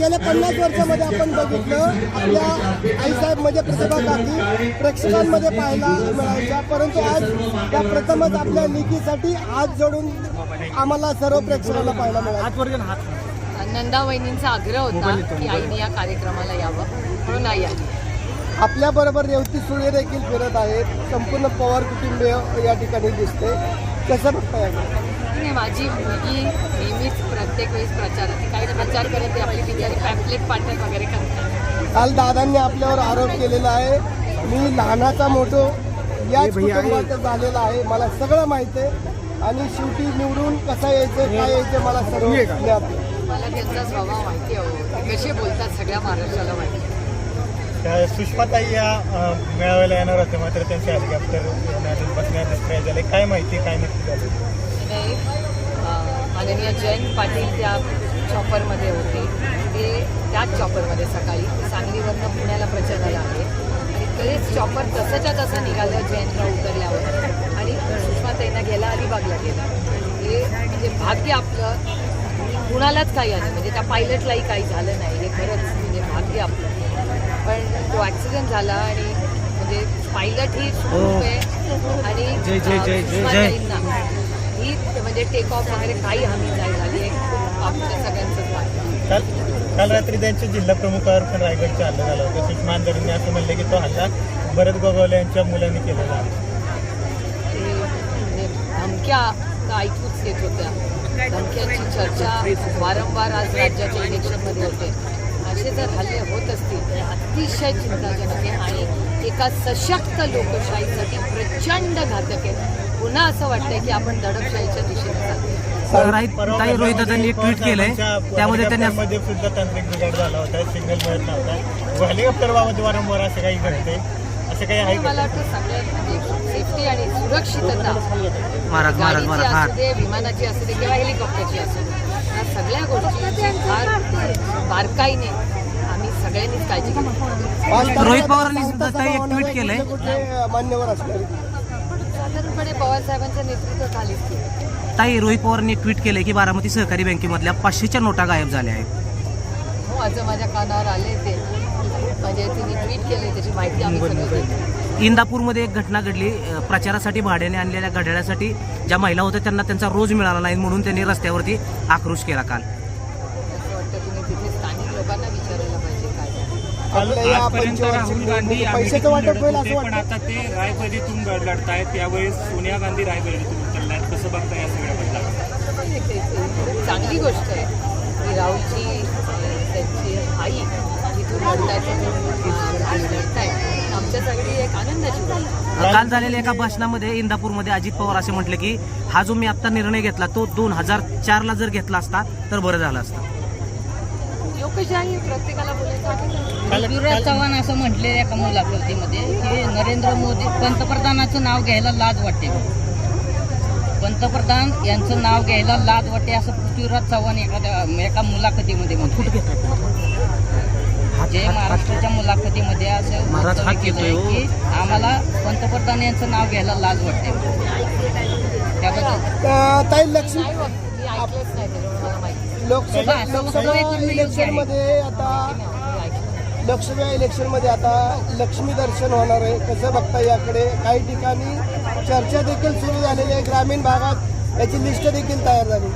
गेल्या पन्नास वर्षामध्ये आपण बघितलं आपल्या आईसाहेब म्हणजे प्रतिभा काकी प्रेक्षकांमध्ये पाहायला मिळायच्या. परंतु आज त्या प्रथमच आपल्या लेखीसाठी हात जोडून आम्हाला सर्व प्रेक्षकांना पाहायला मिळालं. नंदा वहिनींचा आग्रह होता की आईने या कार्यक्रमाला यावं. म्हणून आई आली. आपल्या बरोबर रेवती सुळे देखील फिरत आहेत. संपूर्ण पवार कुटुंबीय या ठिकाणी दिसते. कसं बघताय? नाही माझी मुलगी नेहमीच प्रत्येक वेळेस प्रचार काही ना प्रचार करत आपली बिचारी पॅम्पलेट पाठवत वगैरे करते काल दादांनी आपल्यावर आरोप केलेला आहे. मी लहानाचा मोठो याच कुटुंबात झालेला आहे. मला सगळं माहिती आहे. आणि शेवटी निवडून कसं यायचं काय यायचं मला सर्व. मला त्यांचा स्वभाव माहिती आहे हो. कसे बोलतात सगळ्या महाराष्ट्राला माहिती सुषमाताई या मेळाव्याला येणार होते मात्र त्यांचे हेलिकॉप्टर बसण्यात काय माहिती काय नक्की झालं? अं, माननीय जयंत पाटील त्या चॉपरमध्ये होती. ते त्याच चॉपरमध्ये सकाळी सांगलीवरनं पुण्याला प्रचाराला आले. आणि तेच चॉपर तसंच्या तसं निघालं जयंतराव उतरल्यावर. आणि सुषमाताईंना गेला अलिबागला गेला. हे म्हणजे भाग्य आपलं. कुणालाच काही आलं म्हणजे त्या पायलटलाही काही झालं नाही. हे खरंच म्हणजे भाग्य आपलं. पण तो ॲक्सिडेंट झाला आणि म्हणजे पायलट ही सुखरूप आहे. आणि ही म्हणजे टेक ऑफ वगैरे काही हानी नाही झाली. आमच्या सगळ्यांचंच वाटतं काल काल रात्री त्यांच्या जिल्हा प्रमुखावर पण रायगडचा हल्ला झाला होता. सुषमा अंधारेंनी असं म्हणलं की तो हल्ला भरत गोगावले यांच्या मुलांनी केलेला आहे. म्हणजे धमक्या ऐकूच येत होत्या. धमक्यांची चर्चा वारंवार आज राज्याच्या इलेक्शनमध्ये होते. असे जर हल्ले होत असतील तर अतिशय चिंताजनक आहे आणि एका सशक्त लोकशाहीसाठी प्रचंड घातक आहे. पुन्हा असं वाटतंय की आपण दडपशाहीच्या दिशेने चालतो राईत ताई रोहिदासांनी एक ट्विट केलंय. त्यामध्ये त्यांनी सुद्धा तांत्रिक बिघाड झाला होता सिग्नल मिळत नव्हता. हेलिकॉप्टर बाबत वारंवार असं काही घडते असं काही आहे मला वाटतं सगळ्यात म्हणजे सेफ्टी आणि सुरक्षितता. गाडीची असू दे विमानाची असू दे किंवा हेलिकॉप्टरची असू दे या सगळ्या गोष्टी फार बारकाईने आम्ही सगळ्यांनीच काळजी घेतली. रोहित पवारांनी सुद्धा ताई एक ट्विट. केलंय. मान्यवर असणार? साधारणपणे पवार साहेबांच्या नेतृत्वाखालीच केलं. ताई रोहित पवारांनी एक ट्विट केलंय की बारामती सहकारी बँकेमधल्या पाचशेच्या नोटा गायब झाल्या आहेत. हो आज माझ्या कानावर आले ते. म्हणजे तिने ट्विट केले त्याची माहिती आम्ही सगळं देतो इंदापूरमध्ये एक घटना घडली. अ, प्रचारासाठी भाड्याने आणलेल्या घड्याळासाठी ज्या महिला होत्या त्यांना त्यांचा रोज मिळाला नाही म्हणून त्यांनी रस्त्यावरती आक्रोश केला काल असं वाटतं तुम्ही तिथे स्थानिक लोकांना विचारायला पाहिजे काय आपल्या या आजपर्यंत राहुल गांधी पैशाचं वाटप होईल असं पण आता ते रायबरेलीतून लढतायत. त्यावेळेस सोनिया गांधी रायबरेलीतून उतरल्यात. कसं बघता या चांगली गोष्ट आहे की राहुलची त्यांची आई तिथून लढतायत लढतायत. आमच्यासाठी एक आनंदाची गोष्ट आहे. काल झालेल्या एका भाषणामध्ये इंदापूरमध्ये अजित पवार असे म्हटले की हा जो मी आता निर्णय घेतला तो दोन हजार चारला जर घेतला असता तर बरं झालं असतं. लोकशाही आहे, प्रत्येकाला बोलायचं. पृथ्वीराज चव्हाण असं म्हटले एका मुलाखतीमध्ये की नरेंद्र मोदी पंतप्रधानाचं नाव घ्यायला लाज वाटते पंतप्रधान यांचं नाव घ्यायला लाज वाटते असं पृथ्वीराज चव्हाण एखाद्या एका मुलाखतीमध्ये म्हटले. जे महाराष्ट्राच्या मुलाखतीमध्ये असं वक्तव्य केलंय घेतोय, हो. की आम्हाला पंतप्रधान यांचं नाव घ्यायला लाज वाटते त्याबद्दल. अं, ताई लक्ष्मी लोकसभा इलेक्शनमध्ये आता. लोकसभा इलेक्शनमध्ये आता लक्ष्मी दर्शन होणार आहे. कसं बघता याकडे? काही ठिकाणी चर्चा देखील सुरू झालेली आहे ग्रामीण भागात. याची लिस्ट देखील तयार झाली.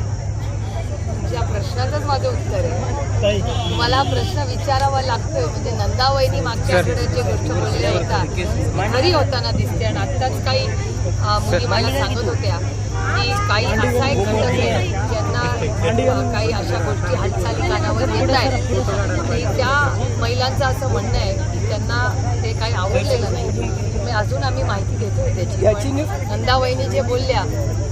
तुमच्या प्रश्नाचंच माझं उत्तर आहे. हा प्रश्न विचारावा लागतोय. म्हणजे नंदावहिनी मागच्या आठवड्यात जे गोष्ट बोलल्या होता घरी होताना दिसते. आणि आत्ताच काही मुली मला सांगत होत्या की काही असा एक घटक आहे ज्यांना अं, काही अशा गोष्टी हालचाली कानावर येत आहेत. आणि त्या महिलांचं असं म्हणणं आहे की त्यांना ते काही आवडलेलं नाही. अजून आम्ही माहिती घेतोय त्याची. नंदावहिनी जे बोलल्या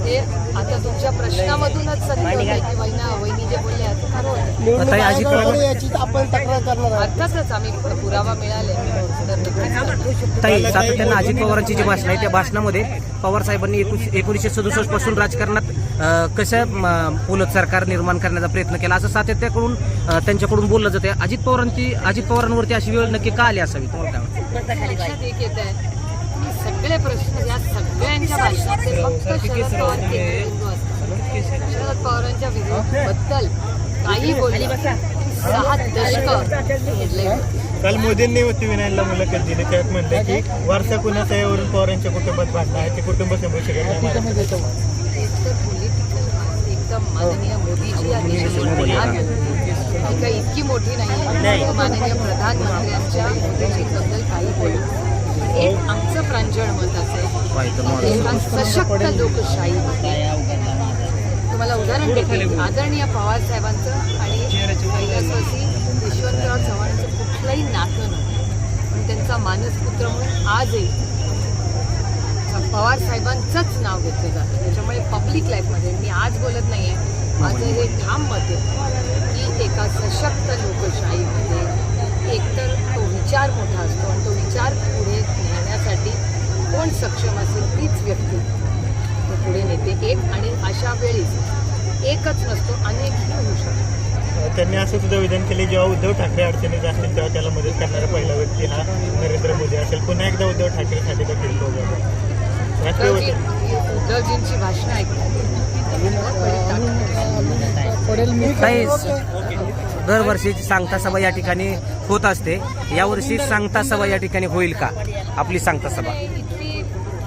ते आता तुमच्या प्रश्नामधूनच होते की वहिना वहिनी जे बोलल्या ते खरं अर्थातच आम्ही पुरावा मिळाले. ताई सातत्यानं अजित पवारांची जी भाषण आहे त्या भाषणामध्ये पवार साहेबांनी एकोणीसशे सदुसष्टपासून राजकारणात म, उलट सरकार निर्माण करण्याचा प्रयत्न केला असं सातत्याकडून त्यांच्याकडून बोललं जाते. अजित पवारांची अजित पवारांवरती अशी वेळ नक्की का आली असावी तुम्हाला काय सगळे प्रश्न या सगळ्यांच्या भाषणाचे फक्त शरद पवार शरद पवारांच्या विरोधाबद्दल काही बोलली सहा दशक काल मोदींनी विनायला मुलाखत दिली. त्यात म्हणले की वारसा कुणाचा यावरून पवार यांच्या कुटुंबात भांडणं आहे. ते कुटुंब समोर शकत नाही महाराष्ट्रात. एक तर पॉलिटिकल एकदम माननीय मोदीजी ही काही इतकी मोठी नाही माननीय प्रधानमंत्र्यांच्या मोदीजीबद्दल काही बोलू. एक आमचं प्रांजळ मत असेल सशक्त लोकशाही तुम्हाला उदाहरण देते. आदरणीय पवार साहेबांचं आणि कैलासवासी यशवंतराव चव्हाणांचं कुठलंही नातं नव्हतं. पण त्यांचा मानसपुत्र म्हणून आजही पवार साहेबांचंच नाव घेतलं जातं. त्याच्यामुळे पब्लिक लाईफमध्ये मी आज बोलत नाही आहे माझं हे ठाम मत की एका सशक्त लोकशाहीमध्ये एकतर तो विचार मोठा असतो आणि तो विचार पुढे नेण्यासाठी कोण सक्षम असेल तीच व्यक्ती. तो पुढे नेते एक आणि अशा वेळीच एकच नसतो अनेकही होऊ शकतो. त्यांनी असं सुद्धा विधान केले जेव्हा उद्धव ठाकरे अडचणीत असतील तेव्हा त्याला मदत करणारा पहिला व्यक्ती हा नरेंद्र मोदी असेल. पुन्हा एकदा उद्धव ठाकरेसाठी तो फिरतो वगैरे राष्ट्रीय उद्धवजी पडेल काही दरवर्षी सांगता सभा या ठिकाणी होत असते. यावर्षी सांगता सभा या ठिकाणी होईल का? आपली सांगता सभा.